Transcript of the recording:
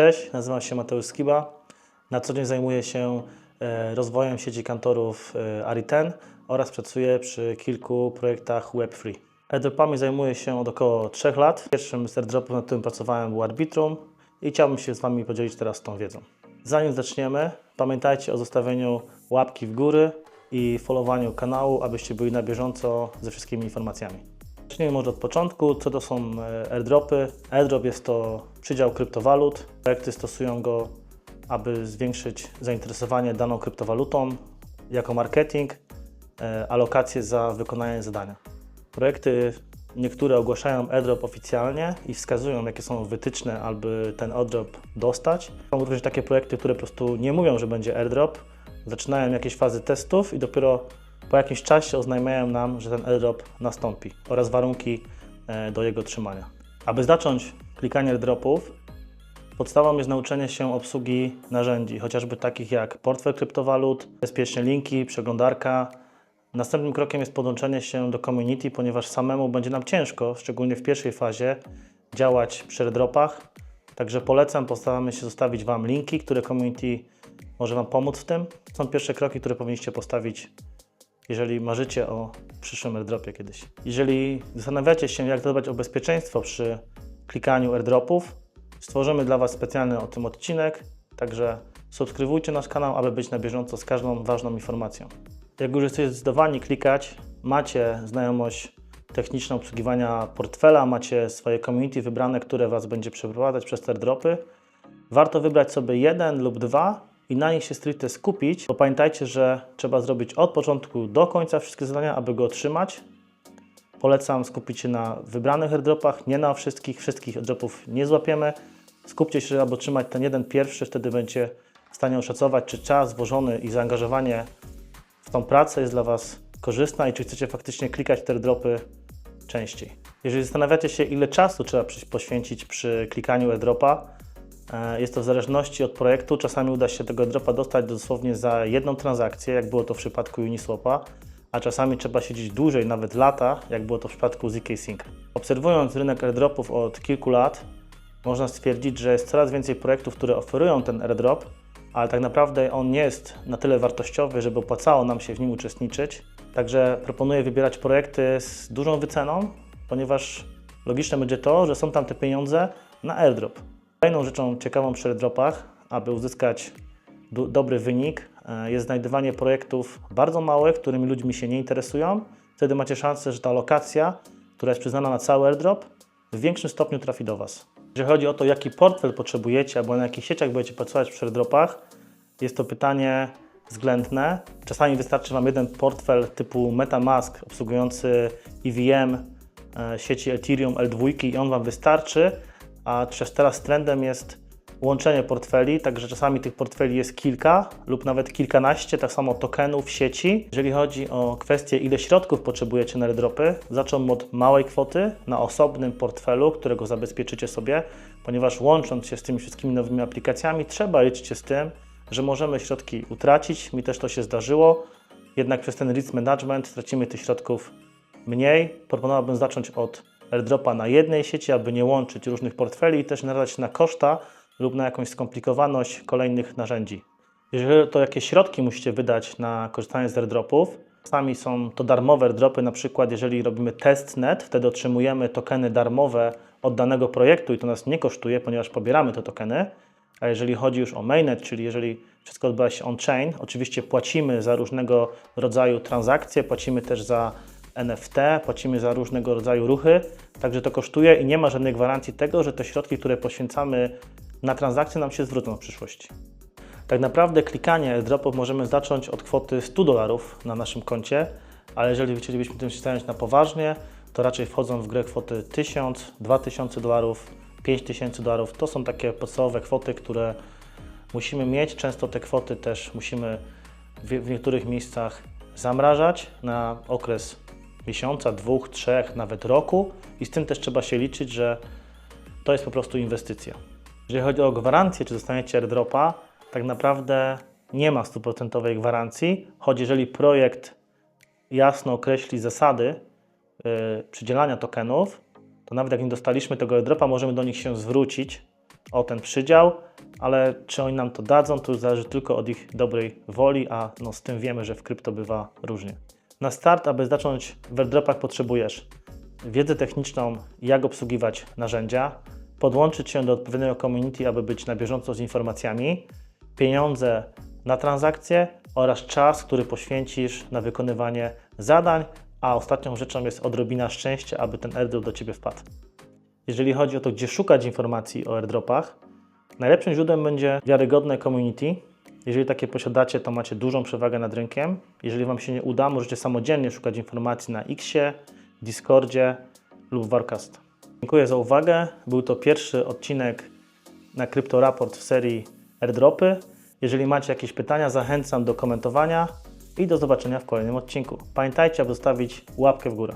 Cześć, nazywam się Mateusz Skiba. Na co dzień zajmuję się e, rozwojem sieci kantorów e, Ariten oraz pracuję przy kilku projektach Web3. Airdropami zajmuję się od około 3 lat. Pierwszym z airdropów, nad którym pracowałem był Arbitrum i chciałbym się z Wami podzielić teraz tą wiedzą. Zanim zaczniemy, pamiętajcie o zostawieniu łapki w góry i followaniu kanału, abyście byli na bieżąco ze wszystkimi informacjami. Zacznijmy może od początku. Co to są e, airdropy? Airdrop jest to przydział kryptowalut. Projekty stosują go, aby zwiększyć zainteresowanie daną kryptowalutą jako marketing, e, alokacje za wykonanie zadania. Projekty niektóre ogłaszają airdrop oficjalnie i wskazują, jakie są wytyczne, aby ten airdrop dostać. Są również takie projekty, które po prostu nie mówią, że będzie airdrop, zaczynają jakieś fazy testów i dopiero po jakimś czasie oznajmiają nam, że ten airdrop nastąpi oraz warunki e, do jego trzymania. Aby zacząć klikanie airdropów, podstawą jest nauczenie się obsługi narzędzi, chociażby takich jak portfel kryptowalut, bezpieczne linki, przeglądarka. Następnym krokiem jest podłączenie się do community, ponieważ samemu będzie nam ciężko, szczególnie w pierwszej fazie, działać przy airdropach. Także polecam, postaramy się zostawić Wam linki, które community może Wam pomóc w tym. Są pierwsze kroki, które powinniście postawić jeżeli marzycie o przyszłym airdropie kiedyś. Jeżeli zastanawiacie się, jak zadbać o bezpieczeństwo przy klikaniu airdropów, stworzymy dla Was specjalny o tym odcinek, także subskrybujcie nasz kanał, aby być na bieżąco z każdą ważną informacją. Jak już jesteście zdecydowani klikać, macie znajomość techniczną obsługiwania portfela, macie swoje community wybrane, które Was będzie przeprowadzać przez te airdropy, warto wybrać sobie jeden lub dwa i na nich się stricte skupić, bo pamiętajcie, że trzeba zrobić od początku do końca wszystkie zadania, aby go otrzymać. Polecam skupić się na wybranych airdropach, nie na wszystkich, wszystkich airdropów nie złapiemy. Skupcie się, aby otrzymać ten jeden pierwszy, wtedy będzie w stanie oszacować, czy czas włożony i zaangażowanie w tą pracę jest dla Was korzystna i czy chcecie faktycznie klikać te airdropy częściej. Jeżeli zastanawiacie się, ile czasu trzeba poświęcić przy klikaniu airdropa, Jest to w zależności od projektu. Czasami uda się tego dropa dostać dosłownie za jedną transakcję, jak było to w przypadku Uniswapa, a czasami trzeba siedzieć dłużej, nawet lata, jak było to w przypadku ZK Sync. Obserwując rynek airdropów od kilku lat, można stwierdzić, że jest coraz więcej projektów, które oferują ten airdrop, ale tak naprawdę on nie jest na tyle wartościowy, żeby opłacało nam się w nim uczestniczyć. Także proponuję wybierać projekty z dużą wyceną, ponieważ logiczne będzie to, że są tam te pieniądze na airdrop. Kolejną rzeczą ciekawą przy airdropach, aby uzyskać dobry wynik, e, jest znajdywanie projektów bardzo małych, którymi ludźmi się nie interesują. Wtedy macie szansę, że ta lokacja, która jest przyznana na cały airdrop, w większym stopniu trafi do Was. Jeżeli chodzi o to, jaki portfel potrzebujecie, albo na jakich sieciach będziecie pracować przy airdropach, jest to pytanie względne. Czasami wystarczy Wam jeden portfel typu MetaMask obsługujący EVM e, sieci Ethereum L2 i on Wam wystarczy, a też teraz trendem jest łączenie portfeli, także czasami tych portfeli jest kilka lub nawet kilkanaście, tak samo tokenów sieci. Jeżeli chodzi o kwestię, ile środków potrzebujecie na airdropy, zaczął od małej kwoty na osobnym portfelu, którego zabezpieczycie sobie, ponieważ łącząc się z tymi wszystkimi nowymi aplikacjami, trzeba liczyć się z tym, że możemy środki utracić. Mi też to się zdarzyło, jednak przez ten risk management tracimy tych środków mniej. Proponowałbym zacząć od airdropa na jednej sieci, aby nie łączyć różnych portfeli i też narażać się na koszta lub na jakąś skomplikowaność kolejnych narzędzi. Jeżeli to, jakie środki musicie wydać na korzystanie z airdropów, czasami są to darmowe airdropy, na przykład jeżeli robimy testnet, wtedy otrzymujemy tokeny darmowe od danego projektu i to nas nie kosztuje, ponieważ pobieramy te tokeny. A jeżeli chodzi już o mainnet, czyli jeżeli wszystko odbywa się on-chain, oczywiście płacimy za różnego rodzaju transakcje, płacimy też za NFT, płacimy za różnego rodzaju ruchy, także to kosztuje i nie ma żadnej gwarancji tego, że te środki, które poświęcamy na transakcje nam się zwrócą w przyszłości. Tak naprawdę klikanie airdropów możemy zacząć od kwoty 100 dolarów na naszym koncie, ale jeżeli chcielibyśmy tym się zająć na poważnie, to raczej wchodzą w grę kwoty 1000, 2000 dolarów, 5000 dolarów. To są takie podstawowe kwoty, które musimy mieć. Często te kwoty też musimy w, niektórych miejscach zamrażać na okres miesiąca, dwóch, trzech, nawet roku i z tym też trzeba się liczyć, że to jest po prostu inwestycja. Jeżeli chodzi o gwarancję, czy dostaniecie airdropa, tak naprawdę nie ma stuprocentowej gwarancji, choć jeżeli projekt jasno określi zasady yy, przydzielania tokenów, to nawet jak nie dostaliśmy tego airdropa, możemy do nich się zwrócić o ten przydział ale czy oni nam to dadzą, to już zależy tylko od ich dobrej woli, a no z tym wiemy, że w krypto bywa różnie. Na start, aby zacząć w airdropach potrzebujesz wiedzę techniczną, jak obsługiwać narzędzia, podłączyć się do odpowiedniego community, aby być na bieżąco z informacjami, pieniądze na transakcje oraz czas, który poświęcisz na wykonywanie zadań, a ostatnią rzeczą jest odrobina szczęścia, aby ten airdrop do Ciebie wpadł. Jeżeli chodzi o to, gdzie szukać informacji o airdropach, najlepszym źródłem będzie wiarygodne community. Jeżeli takie posiadacie, to macie dużą przewagę nad rynkiem. Jeżeli Wam się nie uda, możecie samodzielnie szukać informacji na Xie, Discordzie lub Warcast. Dziękuję za uwagę. Był to pierwszy odcinek na Crypto Raport w serii airdropy. Jeżeli macie jakieś pytania, zachęcam do komentowania i do zobaczenia w kolejnym odcinku. Pamiętajcie, aby zostawić łapkę w górę.